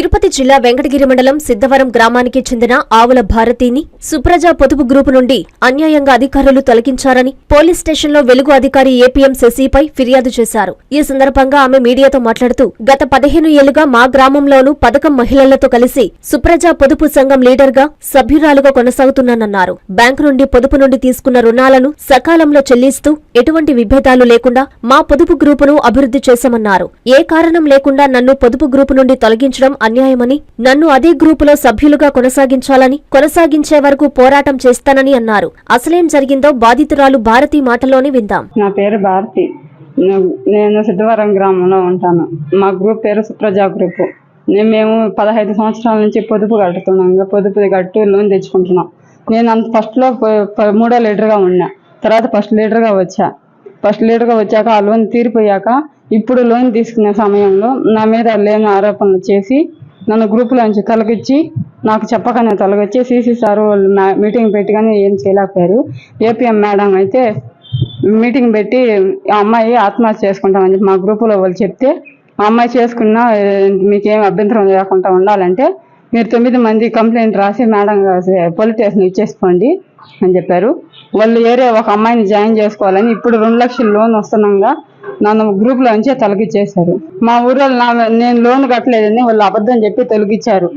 తిరుపతి జిల్లా వెంకటగిరి మండలం సిద్ధవరం గ్రామానికి చెందిన ఆవుల భారతిని సుప్రజా పొదుపు గ్రూపు నుండి అన్యాయంగా అధికారులు తొలగించారని పోలీస్ స్టేషన్లో వెలుగు అధికారి ఏపీఎం శశిపై ఫిర్యాదు చేశారు. ఈ సందర్భంగా ఆమె మీడియాతో మాట్లాడుతూ గత పదిహేను ఏళ్ళుగా మా గ్రామంలోనూ పథకం మహిళలతో కలిసి సుప్రజా పొదుపు సంఘం లీడర్గా సభ్యురాలుగా కొనసాగుతున్నానన్నారు. బ్యాంకు నుండి పొదుపు నుండి తీసుకున్న రుణాలను సకాలంలో చెల్లిస్తూ ఎటువంటి విభేదాలు లేకుండా మా పొదుపు గ్రూపును అభివృద్ధి చేశామన్నారు. ఏ కారణం లేకుండా నన్ను పొదుపు గ్రూపు నుండి తొలగించడం అన్యాయమని నన్ను అదే గ్రూపులో సభ్యులుగా కొనసాగించాలని కొనసాగించే వరకు పోరాటం చేస్తానని అన్నారు. అసలేం జరిగిందో బాధితురాలు భారతి మాటలోనే విందాం. నా పేరు భారతి. నేను సిద్ధవరం గ్రామంలో ఉంటాను. మా గ్రూప్ పేరు సుప్రజా గ్రూప్. మేము పదహైదు సంవత్సరాల నుంచి పొదుపు కట్టుతున్నాం. పొదుపు కట్టు లోన్ తెచ్చుకుంటున్నాం. నేను అంత ఫస్ట్లో ప- మూడో లీటర్గా ఉన్నా. తర్వాత ఫస్ట్ లీటర్గా వచ్చా. ఫస్ట్ లీటర్గా వచ్చాక ఆ లోన్ తీరిపోయాక ఇప్పుడు లోన్ తీసుకునే సమయంలో నా మీద లేని ఆరోపణలు చేసి నన్ను గ్రూపులోంచి తొలగించి నాకు చెప్పకనే తొలగించి సీసీ సార్ వాళ్ళు మీటింగ్ పెట్టి కానీ ఏం చేయలేకపోయారు. ఏపీఎం మేడం అయితే మీటింగ్ పెట్టి ఆ అమ్మాయి ఆత్మహత్య చేసుకుంటామని చెప్పి మా గ్రూపులో వాళ్ళు చెప్తే ఆ అమ్మాయి చేసుకున్నా మీకేం అభ్యంతరం లేకుండా ఉండాలంటే మీరు తొమ్మిది మంది కంప్లైంట్ రాసి మేడం పోలీస్ స్టేషన్ ఇచ్చేసుకోండి అని చెప్పారు. వాళ్ళు ఏరే ఒక అమ్మాయిని జాయిన్ చేసుకోవాలని ఇప్పుడు రెండు లక్షలు లోన్ వస్తున్నాగా నన్ను గ్రూప్లో నుంచే తొలగించేశారు మా ఊళ్ళో నా నేను లోన్ కట్టలేదని వాళ్ళు అబద్ధం చెప్పి తొలగించారు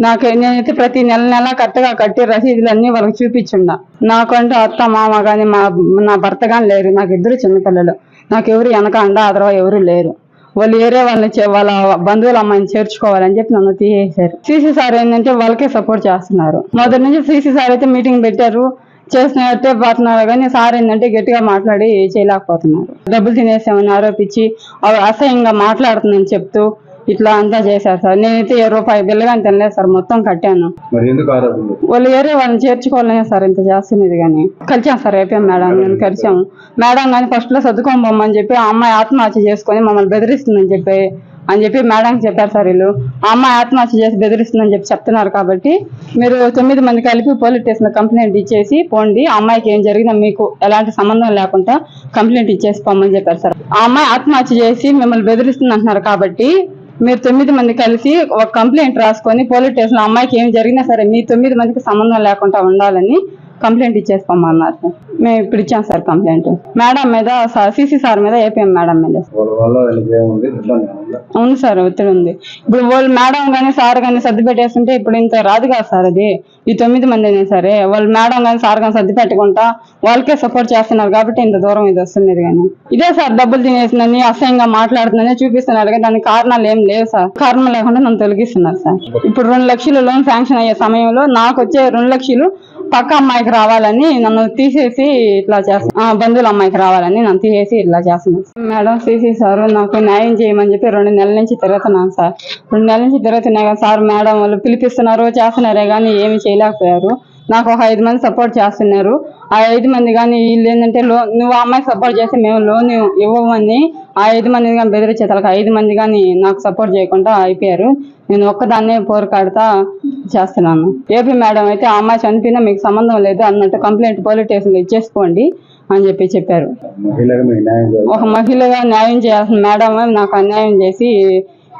నాకు నేనైతే ప్రతి నెల నెల కరెక్ట్గా కట్టి రసీదులు అన్నీ వాళ్ళకి చూపించుండా నాకంటూ అత్త మామ కానీ మా నా భర్త కానీ లేరు. నాకు ఇద్దరు చిన్నపిల్లలు. నాకు ఎవరు వెనక అండ అదరవా ఎవరు లేరు. వాళ్ళు వేరే వాళ్ళని వాళ్ళ బంధువుల అమ్మాయిని చేర్చుకోవాలని చెప్పి నన్ను తీసేశారు. సీసీ సార్ ఏంటంటే వాళ్ళకే సపోర్ట్ చేస్తున్నారు. మొదటి నుంచి సీసీ సార్ అయితే మీటింగ్ పెట్టారు. చేసినట్టే పోతున్నారు కానీ సార్ ఏంటంటే గట్టిగా మాట్లాడి చేయలేకపోతున్నారు. డబ్బులు తినేసామని ఆరోపించి అవ- అసహ్యంగా మాట్లాడుతుందని చెప్తూ ఇట్లా అంతా చేశారు సార్. నేనైతే ఏ రూపాయి బిల్లు కానీ తినలేదు సార్. మొత్తం కట్టాను. వాళ్ళు వేరే వాళ్ళని చేర్చుకోవాలనే సార్ ఇంత చేస్తున్నది కానీ. కలిసాం సార్ ఏపీఎం మేడం. నేను కలిసాము మేడం కానీ ఫస్ట్లో సర్దుకొని పోమని చెప్పి ఆ అమ్మాయి ఆత్మహత్య చేసుకొని మమ్మల్ని బెదిరిస్తుందని చెప్పి అని చెప్పి మేడం చెప్పారు సార్ వీళ్ళు. ఆ అమ్మాయి ఆత్మహత్య చేసి బెదిరిస్తుందని చెప్పి చెప్తున్నారు కాబట్టి మీరు తొమ్మిది మంది కలిపి పోలీస్ స్టేషన్ కంప్లైంట్ ఇచ్చేసి పోండి. ఆ అమ్మాయికి ఏం జరిగినా మీకు ఎలాంటి సంబంధం లేకుండా కంప్లైంట్ ఇచ్చేసి పోమని చెప్పారు సార్. ఆ అమ్మాయి ఆత్మహత్య చేసి మిమ్మల్ని బెదిరిస్తుంది అంటున్నారు కాబట్టి మీరు తొమ్మిది మంది కలిసి ఒక కంప్లైంట్ రాసుకొని పోలీస్ స్టేషన్ అమ్మాయికి ఏం జరిగినా సరే మీ తొమ్మిది మందికి సంబంధం లేకుండా ఉండాలని కంప్లైంట్ ఇచ్చేసుకోమన్నారు సార్. మేము ఇప్పుడు ఇచ్చాం సార్ కంప్లైంట్. మేడం మీద సిసి సార్ మీద ఏపీఎం మేడం మీద. అవును సార్ ఒత్తిడి ఉంది. ఇప్పుడు వాళ్ళు మేడం కానీ సార్ కానీ సర్ది పెట్టేస్తుంటే ఇప్పుడు ఇంత రాదు కదా సార్ అది. ఈ తొమ్మిది మందినే సరే వాళ్ళు మేడం కానీ సార్ కానీ సర్ది పెట్టుకుంటా వాళ్ళకే సపోర్ట్ చేస్తున్నారు కాబట్టి ఇంత దూరం ఇది వస్తున్నది కానీ. ఇదే సార్ డబ్బులు తినేసిందని అసహ్యంగా మాట్లాడుతుందని చూపిస్తున్నారు కానీ దానికి కారణాలు ఏం లేవు సార్. కారణం లేకుండా నన్ను తొలగిస్తున్నారు సార్. ఇప్పుడు రెండు లక్షలు లోన్ శాంక్షన్ అయ్యే సమయంలో నాకు వచ్చే రెండు లక్షలు పక్క అమ్మాయికి రావాలని నన్ను తీసేసి ఇట్లా చేస్తాను బంధువుల అమ్మాయికి రావాలని నన్ను తీసేసి ఇట్లా చేస్తున్నాను మేడం సీసీ సార్ నాకు న్యాయం చేయమని చెప్పి రెండు నెలల నుంచి తిరుగుతున్నాను సార్. రెండు నెలల నుంచి తిరుగుతున్నాయి కదా సార్ మేడం వాళ్ళు పిలిపిస్తున్నారు చేస్తున్నారే కానీ ఏమి చేయలేకపోయారు. నాకు ఒక ఐదు మంది సపోర్ట్ చేస్తున్నారు. ఆ ఐదు మంది కానీ వీళ్ళు ఏంటంటే లోన్ నువ్వు ఆ అమ్మాయికి సపోర్ట్ చేస్తే మేము లోన్ ఇవ్వమని ఆ ఐదు మంది కానీ బెదిరించే తలకు ఐదు మంది కానీ నాకు సపోర్ట్ చేయకుండా అయిపోయారు. నేను ఒక్కదాన్నే పోరుకాడుతా చేస్తున్నాను. ఏపీ మేడం అయితే ఆ అమ్మాయి చనిపోయినా మీకు సంబంధం లేదు అన్నట్టు కంప్లైంట్ పోలీస్ స్టేషన్లో ఇచ్చేసుకోండి అని చెప్పి చెప్పారు. ఒక మహిళగా న్యాయం చేయాల్సిన మేడం నాకు అన్యాయం చేసి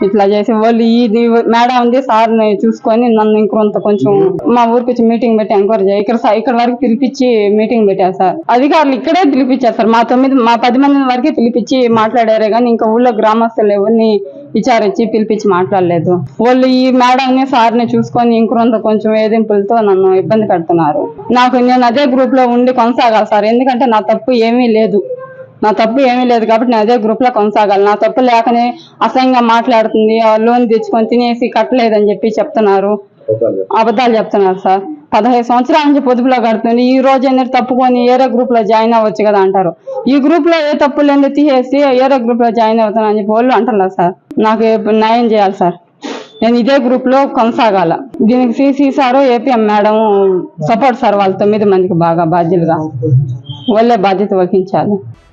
ఇట్లా చేసి వాళ్ళు ఇది మేడం ఉంది సార్ని చూసుకొని నన్ను ఇంకొంత కొంచెం మా ఊరికి వచ్చి మీటింగ్ పెట్టి ఎంక్వైరీ చేయ. ఇక్కడ ఇక్కడ వరకు పిలిపించి మీటింగ్ పెట్టారు సార్. అధికారులు ఇక్కడే పిలిపించారు సార్. మా తొమ్మిది మా పది మంది వరకే పిలిపించి మాట్లాడారే కానీ ఇంకా ఊళ్ళో గ్రామస్తులు ఎవరిని విచారించి పిలిపించి మాట్లాడలేదు. వాళ్ళు ఈ మేడంని సార్ని చూసుకొని ఇంకొంత కొంచెం వేధింపులతో నన్ను ఇబ్బంది పెడుతున్నారు. నాకు నేను అదే గ్రూప్లో ఉండి కొనసాగాలి సార్. ఎందుకంటే నా తప్పు ఏమీ లేదు. నా తప్పు ఏమీ లేదు కాబట్టి నేను అదే గ్రూప్లో కొనసాగాలి. నా తప్పు లేకనే అసహ్యంగా మాట్లాడుతుంది లోన్ తెచ్చుకొని తినేసి కట్టలేదని చెప్పి చెప్తున్నారు. అబద్ధాలు చెప్తున్నారు. సార్. పదహైదు సంవత్సరాల నుంచి పొదుపులో కడుతుంది. ఈ రోజు ఏంటంటే తప్పుకొని ఏరే గ్రూప్లో జాయిన్ అవ్వచ్చు కదా అంటారు. ఈ గ్రూప్లో ఏ తప్పు లేదు తీసేసి ఏరే గ్రూప్లో జాయిన్ అవుతాను అని చెప్పి వాళ్ళు అంటున్నారు సార్. నాకు న్యాయం చేయాలి సార్. నేను ఇదే గ్రూప్లో కొనసాగాల. దీనికి CC sir APM madam support sir వాళ్ళ తొమ్మిది మందికి బాగా బాధ్యులుగా. వాళ్ళే బాధ్యత వహించాలి.